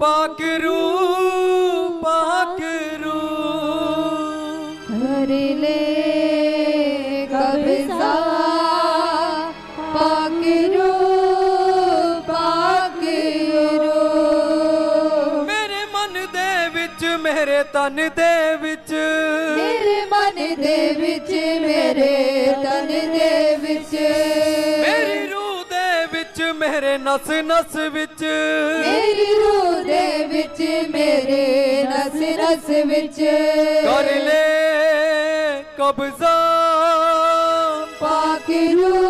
ਪਾਕ ਰੂਪ ਪਾਕ ਰੂਪ ਹਰ ਮੇਰੇ ਮਨ ਦੇ ਵਿੱਚ ਮੇਰੇ ਤਨ ਦੇ ਵਿੱਚ। ਮੇਰੇ ਮਨ ਦੇ ਵਿੱਚ ਮੇਰੇ ਤਨ ਦੇ ਵਿੱਚ। ਮੇਰੇ ਨਸ ਨਸ ਵਿੱਚ ਮੇਰੀ ਰੂਹ ਦੇ ਵਿੱਚ ਮੇਰੇ ਨਸ ਨਸ ਵਿੱਚ ਕਰ ਲੈ ਕਬਜ਼ਾ ਪਾਕਰੂ ਪਾਕਰੂ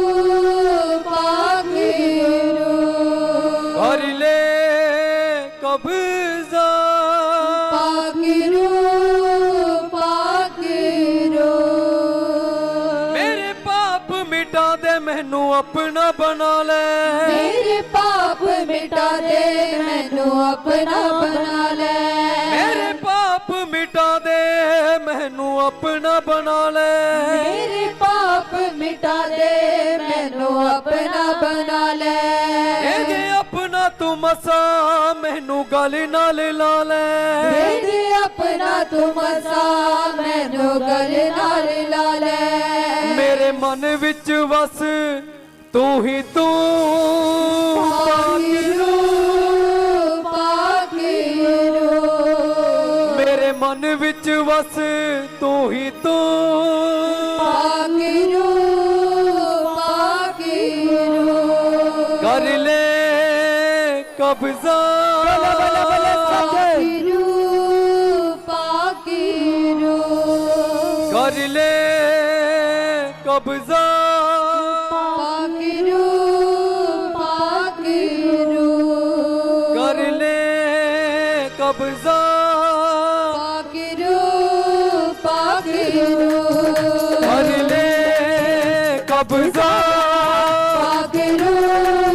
ਮੈਨੂੰ ਆਪਣਾ ਬਣਾ ਲੈ। ਮੇਰੇ ਪਾਪ ਮਿਟਾ ਦੇ ਮੈਨੂੰ ਆਪਣਾ ਬਣਾ ਲੈ। ਮੇਰੇ ਮਸਾ ਮੈਨੂੰ ਗਲ ਨਾਲ ਲਾ ਲੈ। ਮੇਰੇ ਆਪਣਾ ਤੂੰ ਮਸਾ ਮੈਨੂੰ ਗਲ ਨਾਲ ਲਾ ਲੈ। ਮੇਰੇ ਮਨ ਵਿੱਚ ਵਸ ਤੂੰ ਹੀ ਤੂੰ। ਮੇਰੇ ਮਨ ਵਿੱਚ ਵਸ ਤੂੰ ਹੀ ਤੂੰ। ਪਾਕਿਰੂ ਕਬਜ਼ਾ ਪਾਕਿਰੂ ਪਾਕਿਰੂ ਕਰ ਲੈ ਕਬਜ਼ਾ ਪਾਕਿਰੂ ਪਾਕਿਰੂ ਕਰ ਲੈ ਕਬਜ਼ਾ ਪਾਕਿਰੂ ਪਾਕਿਰੂ ਕਰ ਲੈ ਕਬਜ਼ਾ ਪਾਕਿਰੂ ਪਾਕਿਰੂ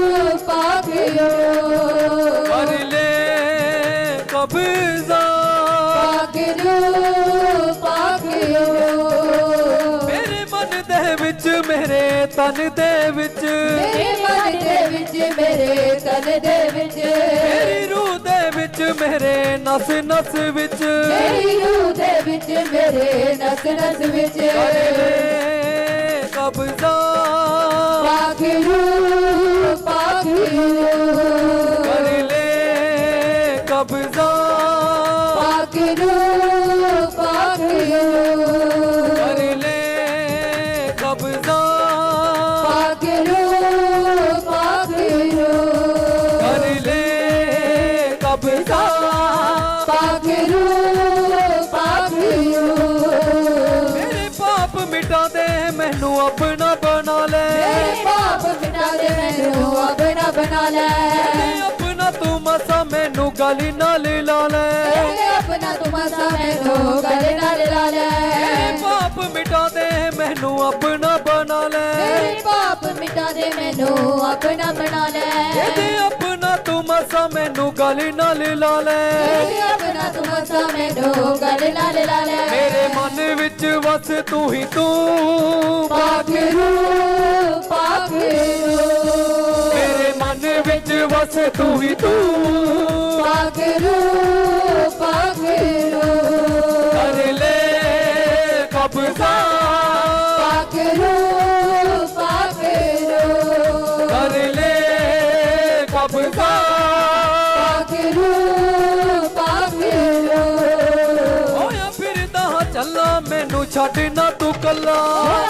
ਵਿੱਚ ਮੇਰੇ ਤਨ ਦੇ ਵਿੱਚ। ਮੇਰੇ ਮਨ ਦੇ ਵਿੱਚ ਮੇਰੇ ਤਨ ਦੇ ਵਿੱਚ। ਮੇਰੀ ਰੂਹ ਦੇ ਵਿੱਚ ਮੇਰੇ ਨਸ ਨਸ ਵਿੱਚ। ਮੇਰੀ ਰੂਹ ਦੇ ਵਿੱਚ ਮੇਰੇ ਨਸ ਨਸ ਵਿੱਚ। ਕਰ ਕਬਜ਼ਾ ਪਾਕਿਰੂ ਪਾਕਿਰੂ ਮੇਰੇ ਪਾਪ ਮਿਟਾ ਦੇ ਮੈਨੂੰ ਆਪਣਾ ਬਣਾ ਲੈ। ਮੇਰੇ ਪਾਪ ਮਿਟਾ ਦੇ ਮੈਨੂੰ ਆਪਣਾ ਬਣਾ ਲੈ। ਆਪਣਾ ਤੂੰ ਮਸਾ ਮੈਨੂੰ ਗਲੀ ਨਾਲ ਲਾ ਲੈ। ਆਪਣਾ ਤੂੰ ਮਸਾ ਮੈਨੂੰ ਗਲੇ ਨਾਲ ਲਾ ਲੈ। ਮੇਰੇ ਪਾਪ ਮਿਟਾ ਦੇ ਮੈਨੂੰ ਆਪਣਾ ਬਣਾ ਲੈ। ਮੇਰੇ ਪਾਪ ਮਿਟਾ ਦੇ ਮੈਨੂੰ ਆਪਣਾ ਬਣਾ ਲੈ। ਇਹਦੇ ਮਸਾ ਮੈਨੂੰ ਗਲੀ ਨਾਲ ਲਾ ਲੈ। ਮੇਰੇ ਆਪਣਾ ਤੂੰ ਮਸਾ ਮੈਨੂੰ ਗਲੇ ਨਾਲ ਲਾ ਲੈ ਮੇਰੇ ਮਨ ਵਿੱਚ ਵਸ ਤੂੰ ਹੀ ਤੂੰ। ਮੇਰੇ ਮਨ ਵਿੱਚ ਵਸ ਤੂੰ ਹੀ ਤੂੰ ਪਾਕਿਰੂ ਕਰ ਲੈ ਕਬਜ਼ਾ। ਪਾਕਿਰੂ ਛੱਡ ਨਾ ਤੂੰ ਕੱਲਾ।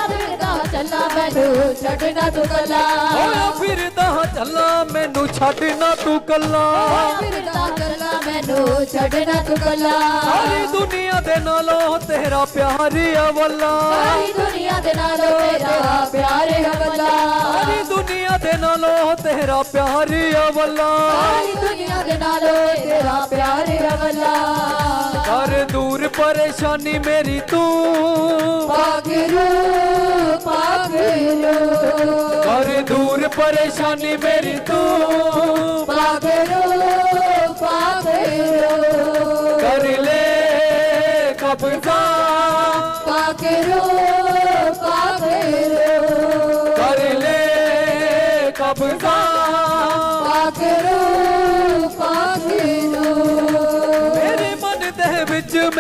ਫਿਰਦਾ ਚੱਲਾ ਮੈਨੂੰ ਛੱਡਣਾ ਤੂੰ ਕੱਲਾ। ਹੋਇਆ ਫਿਰਦਾ ਚੱਲਾ ਮੈਨੂੰ ਛੱਡ ਨਾ ਤੂੰ ਕੱਲਾ। ਫਿਰਦਾ ਚੱਲਾ ਮੈਨੂੰ ਛੱਡਣਾ ਤੂੰ ਕੱਲਾ। ਸਾਰੀ ਦੁਨੀਆ ਦੇ ਨਾਲੋਂ ਤੇਰਾ ਪਿਆਰ ਆ ਵੱਲਾ ਸਾਰੀ ਦੁਨੀਆ ਦੇ ਨਾਲੋਂ ਤੇਰਾ ਪਿਆਰ ਹੈ ਵੱਲਾ ਸਾਰੀ ਦੁਨੀਆ ਦੇ ਨਾਲੋਂ ਤੇਰਾ ਪਿਆਰ ਆ ਵੱਲਾ ਸਾਰੀ ਦੁਨੀਆ ਦੇ ਨਾਲੋਂ ਤੇਰਾ ਪਿਆਰ ਹੈ ਵੱਲਾ ਕਰ ਦੂਰ ਪਰੇਸ਼ਾਨੀ ਮੇਰੀ ਤੂੰ ਪਾਕਿਰੂ ਪਾਕਿਰੂ ਕਰ ਦੂਰ ਪਰੇਸ਼ਾਨੀ ਮੇਰੀ ਤੂੰ ਪਾਕਿਰੂ ਪਾਕਿਰੂ ਕਰ ਲੈ ਕਬਜ਼ਾ ਪਾਕਿਰੂ ਕਰ ਲੈ ਕਬਜ਼ਾ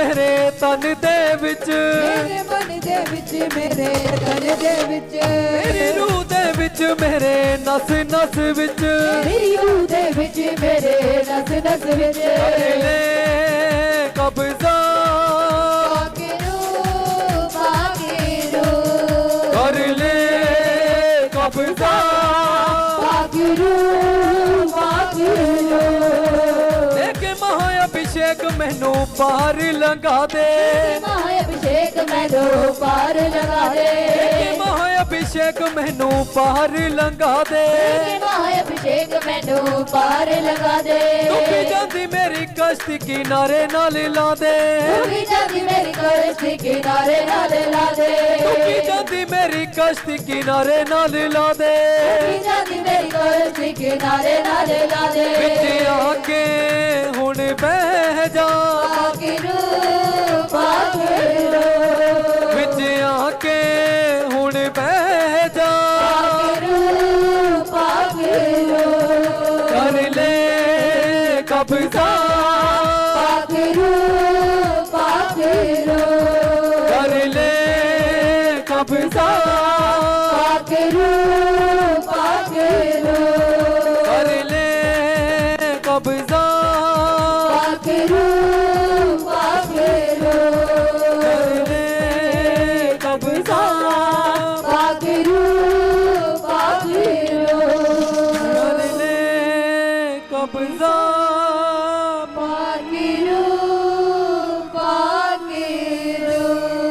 ਮਨ ਦੇ ਵਿੱਚ। ਮੇਰੇ ਮਨ ਦੇ ਵਿੱਚ ਮੇਰੇ ਤਨ ਦੇ ਵਿੱਚ। ਮੇਰੀ ਰੂਹ ਦੇ ਵਿੱਚ ਮੇਰੇ ਨਸ ਨਸ ਵਿੱਚ। ਮੇਰੀ ਰੂਹ ਦੇ ਵਿੱਚ ਮੇਰੇ ਨਸ ਨਸ ਵਿੱਚ। ਪਾਰ ਲੰਘਾ ਦੇ। ਮਾਇਆ ਅਭਿਸ਼ੇਕ ਮੈਨੂੰ ਪਾਰ ਲਗਾ ਦੇ। ਮਹਾ ਅਭਿਸ਼ੇਕ ਮੈਨੂੰ ਪਾਰ ਲੰਘਾ ਦੇ। ਮਾਇਆ ਅਭਿਸ਼ੇਕ ਮੈਨੂੰ ਪਾਰ ਲਗਾ ਦੇ। ਡੁੱਬ ਜਾਂਦੀ ਮੇਰੀ ਕਸ਼ਤੀ ਕਿਨਾਰੇ ਨਾਲ ਲਾ ਦੇ। ਡੁੱਬੀ ਜਾਂਦੀ ਮੇਰੀ ਕਸ਼ਤੀ ਕਿਨਾਰੇ ਨਾਲ ਲਾ ਦੇ। ਡੁੱਬ ਜਾਂਦੀ ਮੇਰੀ ਕਸ਼ਤੀ ਕਿਨਾਰੇ ਨਾਲ ਲਾ ਦੇ। ਡੁੱਬੀ ਜਾਂਦੀ ਮੇਰੀ ਕਸ਼ਤੀ ਕਿਨਾਰੇ ਨਾਲ ਲਾ ਦੇ। ਵਿੱਚ ਆ ਕੇ ਲੈ ਕਬਜ਼ਾ ਬਾਕਿਰੂ ਬਾਕਿਰੂ ਕਰ ਲੈ ਕਬਜ਼ਾ